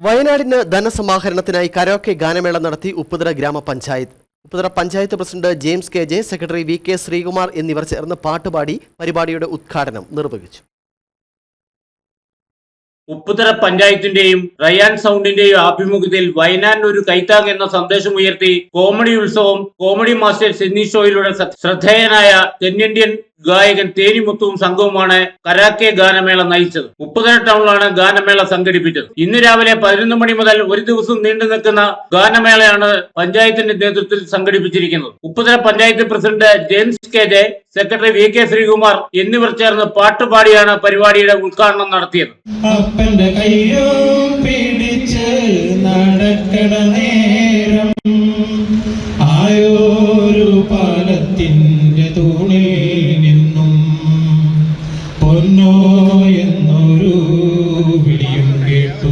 വയനാടിന് ധനസമാഹരണത്തിനായി കരോക്കെ ഗാനമേള നടത്തി ഉപ്പുതറ ഗ്രാമപഞ്ചായത്ത്. Upputhara panchayat president James K J secretary V K Sreekumar എന്നിവർ ചേർന്ന് പാട്ടുപാടി പരിപാടിയുടെ ഉദ്ഘാടനം നിർവഹിച്ചു. ഉപ്പുതറ പഞ്ചായത്തിന്റെയും റയാൻ സൗണ്ടിന്റെയും ആഭിമുഖ്യത്തിൽ വയനാടിന് ഒരു കൈത്താങ് എന്ന സന്ദേശം ഉയർത്തി കോമഡി ഉത്സവം കോമഡി മാസ്റ്റേഴ്സ് എന്നീ ഷോയിലൂടെ ശ്രദ്ധേയനായ തെന്നിന്ത്യൻ ഗായകൻ തേനിമുത്തുവും സംഘവുമാണ് കരാക്കെ ഗാനമേള നയിച്ചത്. മുപ്പതര ടൗണിലാണ് ഗാനമേള സംഘടിപ്പിച്ചത്. ഇന്ന് രാവിലെ പതിനൊന്ന് മണി മുതൽ ഒരു ദിവസം നീണ്ടു നിൽക്കുന്ന ഗാനമേളയാണ് പഞ്ചായത്തിന്റെ നേതൃത്വത്തിൽ സംഘടിപ്പിച്ചിരിക്കുന്നത്. മുപ്പതര panchayat president James K J secretary V K Sreekumar എന്നിവർ ചേർന്ന് പാട്ടുപാടിയാണ് പരിപാടിയുടെ ഉദ്ഘാടനം നടത്തിയത്. അപ്പന്റെ കയ്യോ പിടിച്ച് നടക്കട നേരം. ആയോരു പാലത്തിന്റെ തൂണിൽ പൊന്നോ എന്നൊരു വിളിയും കേട്ടു.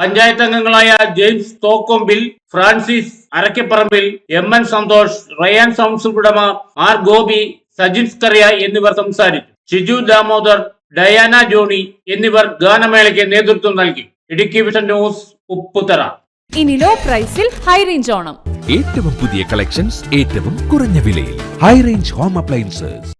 പഞ്ചായത്ത് അംഗങ്ങളായ James Thokkombil Francis Arakkaparambil M N Santhosh Ryan സംസുടമ ആർ ഗോപി സജിൻ സ്കറിയ എന്നിവർ സംസാരിച്ചു. ഷിജു ദാമോദർ ഡയാന ജോണി എന്നിവർ ഗാനമേളയ്ക്ക് നേതൃത്വം നൽകി. Idukki vision news Upputhara. ഇനി ലോ പ്രൈസിൽ ഹൈ റേഞ്ച് ഓണം. ഏറ്റവും പുതിയ കളക്ഷൻസ് ഏറ്റവും കുറഞ്ഞ വിലയിൽ. High range home appliances.